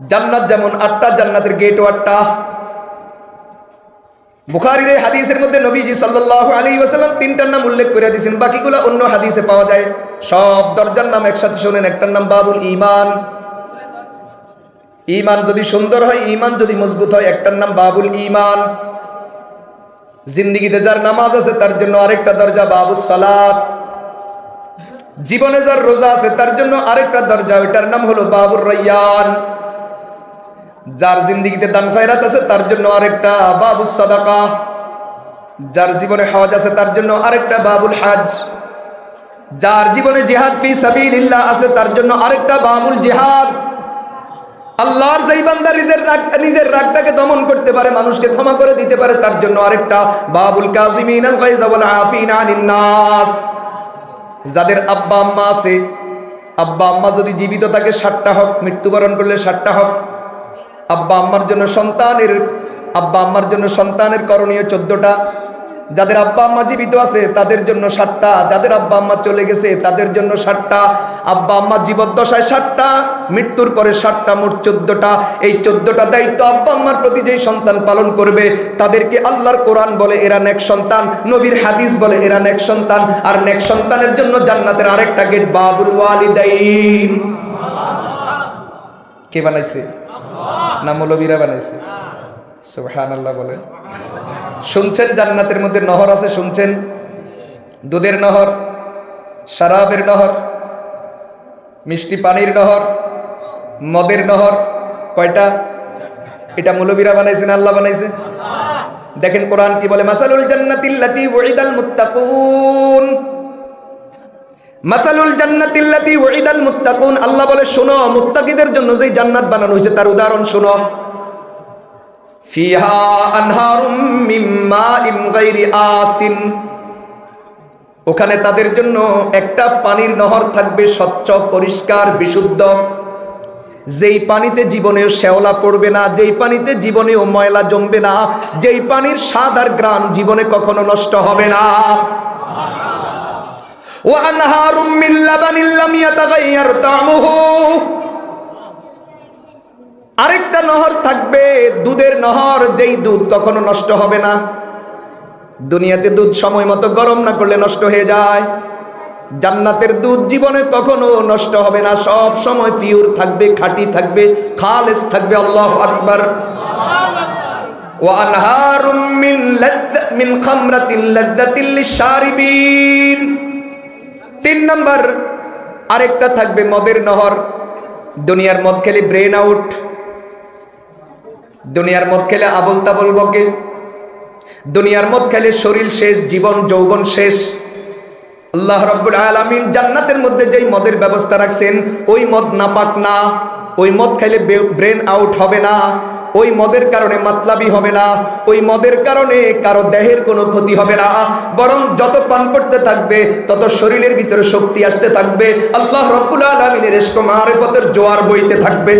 জান্নাত যেমন আটটা, জান্নাতের গেটও আটটা। বুখারীর হাদিসের মধ্যে নবীজি সাল্লাল্লাহু আলাইহি ওয়াসাল্লাম তিনটার নাম উল্লেখ করে দিয়েছেন, বাকিগুলো অন্য হাদিসে পাওয়া যায়। সব দরজার নাম একসাথে শোনেন, একটার নাম বাবুল ইমান ইমান যদি সুন্দর হয় ইমান যদি মজবুত হয়, একটার নাম বাবুল ইমান জিন্দিগিতে যার নামাজ আছে, তার জন্য আরেকটা দরজা বাবুস সালাত। জীবনে যার রোজা আছে, তার জন্য আরেকটা দরজা, ওইটার নাম হলো বাবুর রയ്যান যার জিন্দিগিতে দান খয়রাত আছে, তার জন্য আরেকটা বাবুস সাদাকা। যার জীবনে হজ আছে, তার জন্য আরেকটা বাবুল হাজ। যার জীবনে জিহাদ ফি সাবিলিল্লাহ আছে, তার জন্য আরেকটা বাবুল জিহাদ। আল্লাহর যেই বান্দা নিজের রাগ, নিজের রাগটাকে দমন করতে পারে, মানুষকে ক্ষমা করে দিতে পারে, তার জন্য আরেকটা বাবুল কাযিমিন আল গায়জ ওয়াল আফিন আনিন নাস। যাদের আব্বা আম্মা আছে আব্বা আম্মা যদি জীবিত থাকে ষাটটা হক, মৃত্যুবরণ করলে ষাটটা হক। আব্বা আম্মার জন্য সন্তানের, আব্বা আম্মার জন্য সন্তানের করণীয় চোদ্দটা। যাদের আব্বা আম্মা জীবিত আছে, তাদের জন্য ষাটটা। যাদের আব্বা আম্মা চলে গেছে, তাদের জন্য ষাটটা। আব্বা আম্মা জীবদ্দশায় ষাটটা, মৃত্যুর পরে ষাটটা, মোট চোদ্দটা। এই চোদ্দটা দায়িত্ব আব্বা আম্মার প্রতি যেই সন্তান পালন করবে, তাদেরকে আল্লাহর কোরআন বলে, এরা নেক সন্তান। নবীর হাদিস বলে, এরা নেক সন্তান। আর নেক সন্তানের জন্য জান্নাতের আরেকটা গেট বাবুল ওয়ালিদাইন। কে বানাইছে? না মৌলবীরা বানাইছে। সুবহান আল্লাহ বলেন শুনছেন জান্নাতের মধ্যে নহর আছে, শুনছেন? দুধের নহর, শরাবের নহর, মিষ্টি পানির নহর, মদের নহর, কয়টা? এটা মৌলবীরা বানাইছে না আল্লাহ বানাইছে? দেখেন কোরআন কি বলে, মাসালুল জান্নাতিল্লাতি ওয়াইদাল মুত্তাকুন। মাসালুল জান্নাতিল্লাতি ওয়াইদাল মুত্তাকুন। আল্লাহ বলে, শোনো, মুত্তাকিদের জন্য যেই জান্নাত বানানো হয়েছে, তার উদাহরণ শোনো। ফিহা আনহারুম মিন মাইন গায়রি আসিন। ওখানে তাদের জন্য একটা পানির নহর থাকবে স্বচ্ছ, পরিষ্কার, বিশুদ্ধ। যেই পানিতে জীবনেও শ্যাওলা পড়বে না, যেই পানিতে জীবনেও ময়লা জমবে না, যেই পানির স্বাদ আর গ্রাম জীবনে কখনো নষ্ট হবে না। وأنهار من لبن لم يتغير طعمه আরেকটা নহর থাকবে দুধের নহর যেই দুধ কখনো নষ্ট হবে না দুনিয়াতে দুধ সময় মতো গরম না করলে নষ্ট হয়ে যায় জান্নাতের দুধ জীবনে কখনো নষ্ট হবে না সব সময় পিওর থাকবে খাঁটি থাকবে খালেস থাকবে আল্লাহ আকবার وأنهار من لذ من خمرة لذة للشاربين তিন নাম্বার, আরেকটা থাকবে মদের নহর। দুনিয়ার মদ খেলে ব্রেন আউট দুনিয়ার মদ খেলে আবল তাবল বকে। দুনিয়ার মদ খেলে শরীর শেষ, জীবন, যৌবন শেষ। আল্লাহ রব্বুল আলামিন জান্নাতের মধ্যে যেই মদের ব্যবস্থা রাখছেন, ওই মদ নাপাক না। ওই মদ খাইলে ব্রেন আউট হবে না। ওই মদের কারণে মাতলাবি হবে না, ওই মদের কারণে কারও দেহের কোনো ক্ষতি হবে না। বরং যত পান করতে থাকবে, তত শরীরের ভিতরে শক্তি আসতে থাকবে। আল্লাহ রব্বুল আলামিনের মারিফতের জোয়ার বইতে থাকবে।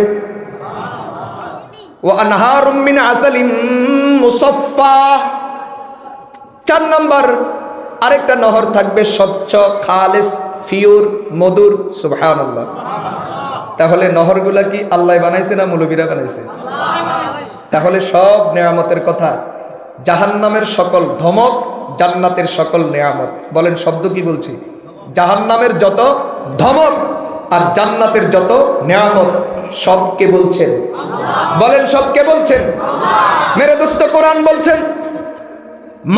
ও আনহারুম মিন আসালিম মুসাফফা। চার নাম্বার, আরেকটা নহর থাকবে স্বচ্ছ, খালেস ফিউর মধুর, সুবহানাল্লাহ। তাহলে নহরগুলা কি আল্লাহ বানাইছে না মৌলবীরা বানাইছে? তাহলে সব নেয়ামতের কথা। জাহান্নামের সকল ধমক, জান্নাতের সকল নেয়ামত। বলেন, শব্দ কি বলছি? জাহান্নামের যত ধমক আর জান্নাতের যত নেয়ামত সবকে বলছেন? বলেন সবকে বলছেন? মেরে দোস্ত, কোরআন বলছেন।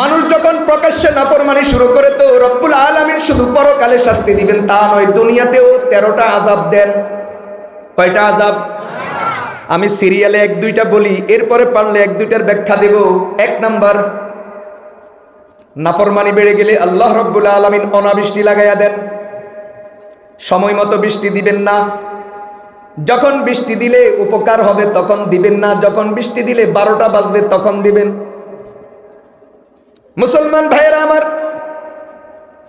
মানুষ যখন প্রকাশ্যে নাফরমানি শুরু করে তো রব্বুল আলামিন শুধু পরকালে শাস্তি দিবেন, তা নয়, দুনিয়াতেও তেরোটা আজাব দেন। কয়টা আজাব আমি সিরিয়ালে এক দুইটা বলি, এরপরে পারলে এক দুইটার ব্যাখ্যা দেব। এক নাম্বার, নাফরমানি বেড়ে গেলে আল্লাহ রব্বুল আলমিন অনাবৃষ্টি লাগাইয়া দেন। সময় মতো বৃষ্টি দিবেন না। যখন বৃষ্টি দিলে উপকার হবে তখন দিবেন না, যখন বৃষ্টি দিলে বারোটা বাজবে তখন দিবেন। মুসলমান ভাইয়েরা আমার,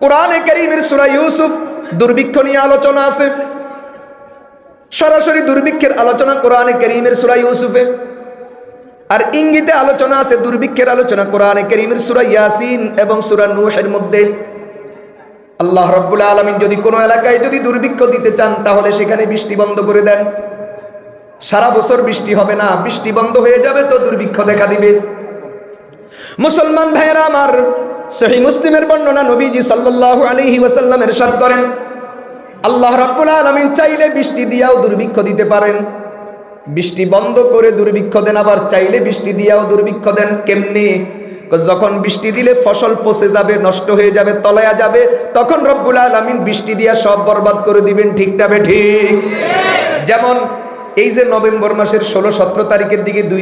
কোরআনে করিমের সুরা ইউসুফ দুর্ভিক্ষ নিয়ে আলোচনা আছে। সরাসরি দুর্ভিক্ষের আলোচনা কোরআনে করিমের সুরা ইউসুফে। আর ইঙ্গিতে আলোচনা আছে দুর্ভিক্ষের আলোচনা কোরআনে করিমের সুরা ইয়াসিন এবং সুরা নূহের মধ্যে। আল্লাহ রব্বুল আলমিন যদি কোনো এলাকায় যদি দুর্ভিক্ষ দিতে চান, তাহলে সেখানে বৃষ্টি বন্ধ করে দেন। সারা বছর বৃষ্টি হবে না, বৃষ্টি বন্ধ হয়ে যাবে তো দুর্ভিক্ষ দেখা দিবে। মুসলমান ভাইয়েরা আমার, সহি মুসলিমের বর্ণনা নবীজি সাল্লাল্লাহু আলাইহি ওয়াসাল্লাম ইরশাদ করেন। আল্লাহ রাব্বুল আলামিন চাইলে বৃষ্টি দিয়াও দুর্ভিক্ষ দিতে পারেন। বৃষ্টি বন্ধ করে দুর্ভিক্ষ দেন, আবার চাইলে বৃষ্টি দিয়াও দুর্ভিক্ষ দেন। কেমনি? যখন বৃষ্টি দিলে ফসল পচে যাবে, নষ্ট হয়ে যাবে, তলায়া যাবে, তখন রব্বুল আলামিন বৃষ্টি দিয়া সব বরবাদ করে দিবেন। ঠিকটা ঠিক? যেমন এই যে নভেম্বর মাসের ষোলো সতেরো তারিখের দিকে দুই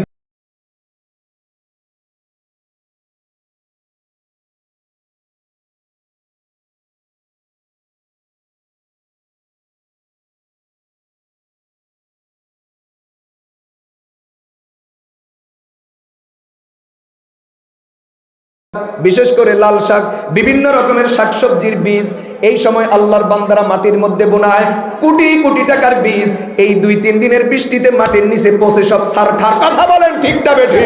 বিশেষ করে লাল শাক, বিভিন্ন রকমের শাকসবজির বীজ, এই সময় আল্লাহর বান্দারা মাটির মধ্যে বোনায় কোটি কোটি টাকার বীজ, এই দুই তিন দিনের বৃষ্টিতে মাটির নিচে পচে সব সার কথা বলেন ঠিকটা বেঠি?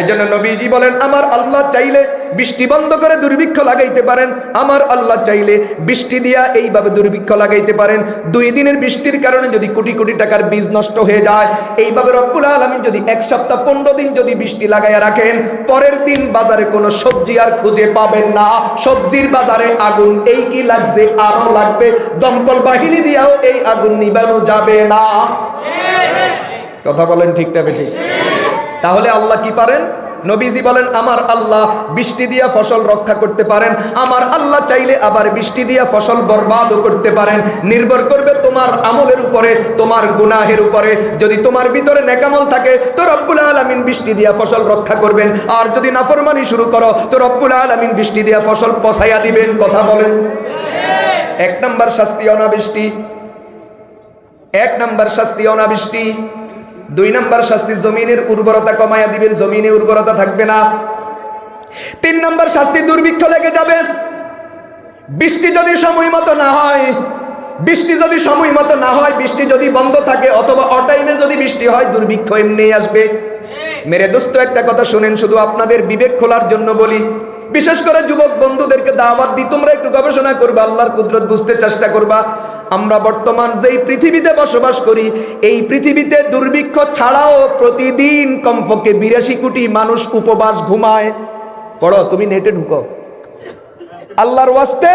এই জন্য নবীজি বলেন আমার আল্লাহ চাইলে বৃষ্টি বন্ধ করে দুর্ভিক্ষ লাগাইতে পারেন। আমার আল্লাহ চাইলে বৃষ্টি দিয়া এইভাবে দুর্ভিক্ষ লাগাইতে পারেন। দুই দিনের বৃষ্টির কারণে যদি কোটি কোটি টাকার বীজ নষ্ট হয়ে যায় এইভাবে রব্বুল আলমিন যদি এক সপ্তাহ পনেরো দিন যদি বৃষ্টি লাগাইয়া রাখেন পরের দিন বাজারে কোনো সবজি আর খুঁজে পাবেন না। সবজির বাজারে আগুন এই কি লাগছে আরও লাগবে। দমকল বাহিনী দিয়াও এই আগুন নিবানো যাবে না। কথা বলেন ঠিকটা ঠিক তাহলে আল্লাহ কি পারেন? নবীজি বলেন, আমার আল্লাহ বৃষ্টি দিয়া ফসল রক্ষা করতে পারেন। আমার আল্লাহ চাইলে আবার বৃষ্টি দিয়া ফসল বরবাদও করতে পারেন। নির্ভর করবে তোমার আমলের উপরে, তোমার গুনাহের উপরে। যদি তোমার ভিতরে নেকামল থাকে, তো রব্বুল আলমিন বৃষ্টি দিয়া ফসল রক্ষা করবেন। আর যদি নাফরমানি শুরু করো, তো রব্বুল আলমিন বৃষ্টি দিয়া ফসল পছাইয়া দিবেন। কথা বলেন। এক নম্বর শাস্তি অনাবৃষ্টি। এক নম্বর শাস্তি অনাবৃষ্টি। দুই নম্বর শাস্তি, জমিনের উর্বরতা কমায়া দিবেন, জমিনে উর্বরতা থাকবে না। তিন নম্বর শাস্তি, দুর্ভিক্ষ লেগে যাবে। বৃষ্টি যদি সময় মতো না হয়, বৃষ্টি যদি সময় মতো না হয়, বৃষ্টি যদি বন্ধ থাকে, অথবা অটাইমে যদি বৃষ্টি হয়, দুর্ভিক্ষ এমনি আসবে। মেরে দোস্ত, একটা কথা শুনেন, শুধু আপনাদের বিবেক খোলার জন্য বলি। বিশেষ করে যুবক বন্ধুদেরকে দাওয়াত দিই, তোমরা একটু গবেষণা করবা, আল্লাহর কুদরত বুঝতে চেষ্টা করবা। আমরা বর্তমান যেই পৃথিবীতে বসবাস করি, এই পৃথিবীতে দুর্ভিক্ষ ছাড়াও প্রতিদিন কমপক্ষে বিরাশি কোটি মানুষ উপবাস ঘুমায়। পড়ো, তুমি নেটে ঢুকো। আল্লাহর ওয়াস্তে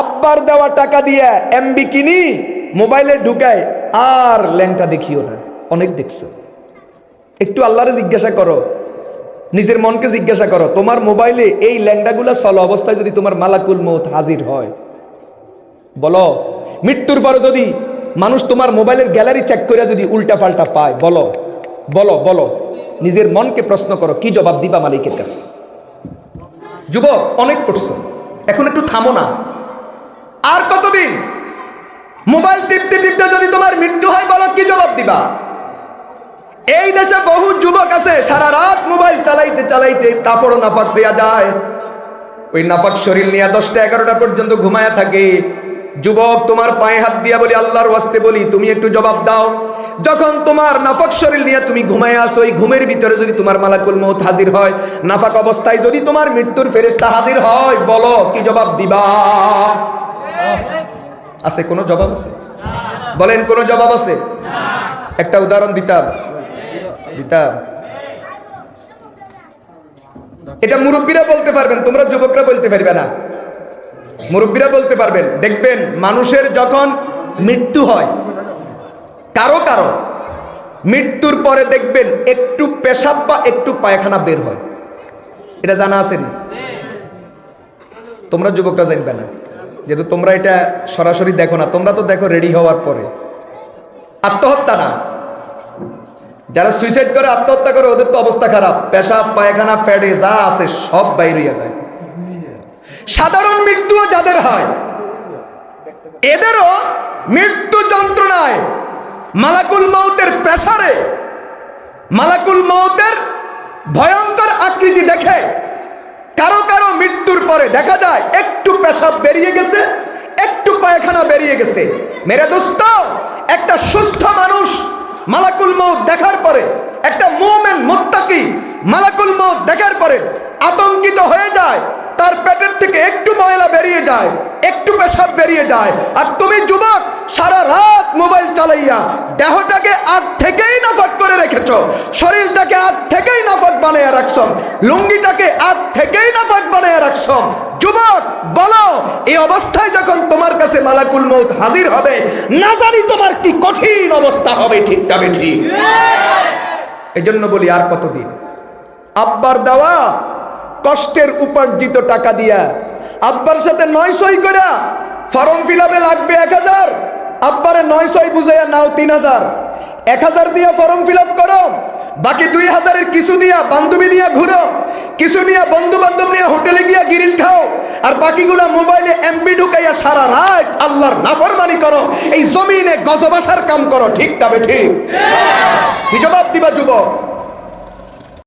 আব্বার দেওয়া টাকা দিয়ে এমবি কিনি, মোবাইলে ঢুকায়, আর ল্যাংটা দেখিও না। অনেক দেখছ। একটু আল্লাহরে জিজ্ঞাসা করো, নিজের মনকে জিজ্ঞাসা করো, তোমার মোবাইলে এই ল্যাংডাগুলা চলো অবস্থায় যদি তোমার মালাকুল মৌত হাজির হয়, বলো মৃত্যুর পরে যদি মানুষ তোমার মোবাইলের গ্যালারি চেক করে যদি উল্টা পাল্টা পায়, বলো বলো বলো, নিজের মনকে প্রশ্ন করো, কি জবাব দিবা মালিকের কাছে? যুবক, অনেক করছ, এখন একটু থামো না। আর কতদিন? মোবাইল টিপতে টিপতে যদি তোমার মৃত্যু হয়, বলো, কি জবাব দিবা? এই দেশে বহু যুবক আছে, সারা রাত মোবাইল চালাইতে চালাইতে কাপড় নাপাক হইয়া যায়। ওই নাপাক শরীর নিয়ে দশটা এগারোটা পর্যন্ত ঘুমায়া থাকে। যুবক, তোমার পায়ে হাত দিয়া বলি, আল্লাহর ওয়াস্তে বলি, তুমি একটু জবাব দাও। যখন তোমার নাফাক শরীর নিয়ে তুমি ঘুমায় আসো ওই ঘুমের ভিতরে যদি তোমার মালাকুল মৌত হাজির হয়, নাফাক অবস্থায় যদি তোমার মৃত্যুর ফেরেস্তা হাজির হয়, বলো, কি জবাব দিবা? আছে কোনো জবাব আছে? বলেন, কোনো জবাব আছে? একটা উদাহরণ দিতাম। দিতাম। এটা মুরব্বীরা বলতে পারবেন, তোমরা যুবকরা বলতে পারবে না। মুরব্বীরা বলতে পারবেন, দেখবেন মানুষের যখন মৃত্যু হয়, কারও কারও মৃত্যুর পরে দেখবেন একটু পেশাব বা একটু পায়খানা বের হয়। এটা জানা আছে তোমরা যুবকরা জানবে না, যেহেতু তোমরা এটা সরাসরি দেখো না, তোমরা তো দেখো রেডি হওয়ার পরে। আত্মহত্যা না। যারা সুইসাইড করে, আত্মহত্যা করে, ওদের তো অবস্থা খারাপ। পেশাব, পায়খানা, ফ্যাটে যা আছে সব বাইরে যায়। সাধারণ মৃত্যুও যাদের হয়, এদেরও মৃত্যু যন্ত্রণায় মালাকুল মৌতের প্রেসারে, মালাকুল মৌতের ভয়ঙ্কর আকৃতি দেখে কারও কারও মৃত্যুর পরে দেখা যায় একটু পেশাব বেরিয়ে গেছে, একটু পায়খানা বেরিয়ে গেছে। মেরে দোস্ত, একটা সুস্থ মানুষ মালাকুল মৌত দেখার পরে একটা মোমেন মুত্তাকি মালাকুল মৌত দেখার পরে আতঙ্কিত হয়ে যায় তার পেটের থেকে একটু ময়লা বেরিয়ে যায় একটু পেশাব বেরিয়ে যায়। আর তুমি যুবক সারা রাত মোবাইল চালাইয়া দেহটাকে আগ থেকেই নাফাক করে রেখেছ শরীরটাকে আগ থেকেই নাফাক বানিয়ে রাখছো লুঙ্গিটাকে আগ থেকেই নাফাক বানিয়ে রাখছো। যুবক বলো এই অবস্থায় যখন তোমার কাছে মালাকুল মৌত হাজির হবে না জানি তোমার কি কঠিন অবস্থা হবে ঠিক তবে ঠিক। এই জন্য বলি আর কতদিন? আব্বার দেওয়া কষ্টের উপার্জিত টাকা দিয়া। আব্বার সাথে নয় সই করা ফর্ম ফিল লাগবে এক হাজার, আব্বারে নয় সই বুঝাইয়া নাও তিন হাজার। এক হাজার দিয়া ফর্ম ফিল করো, বাকি দুই হাজারের কিছু দিয়া বান্ধবী নিয়ে ঘুরো, কিছু নিয়ে বন্ধু বান্ধব নিয়ে হোটেলে গিয়া গিরিল খাও, আর বাকিগুলা মোবাইলে এমবি ঢুকাইয়া সারা রাত আল্লাহর নাফরমানি করো, এই জমিনে গজবাসার কাম করো, ঠিক তবে ঠিক জবাব দিবা যুবক?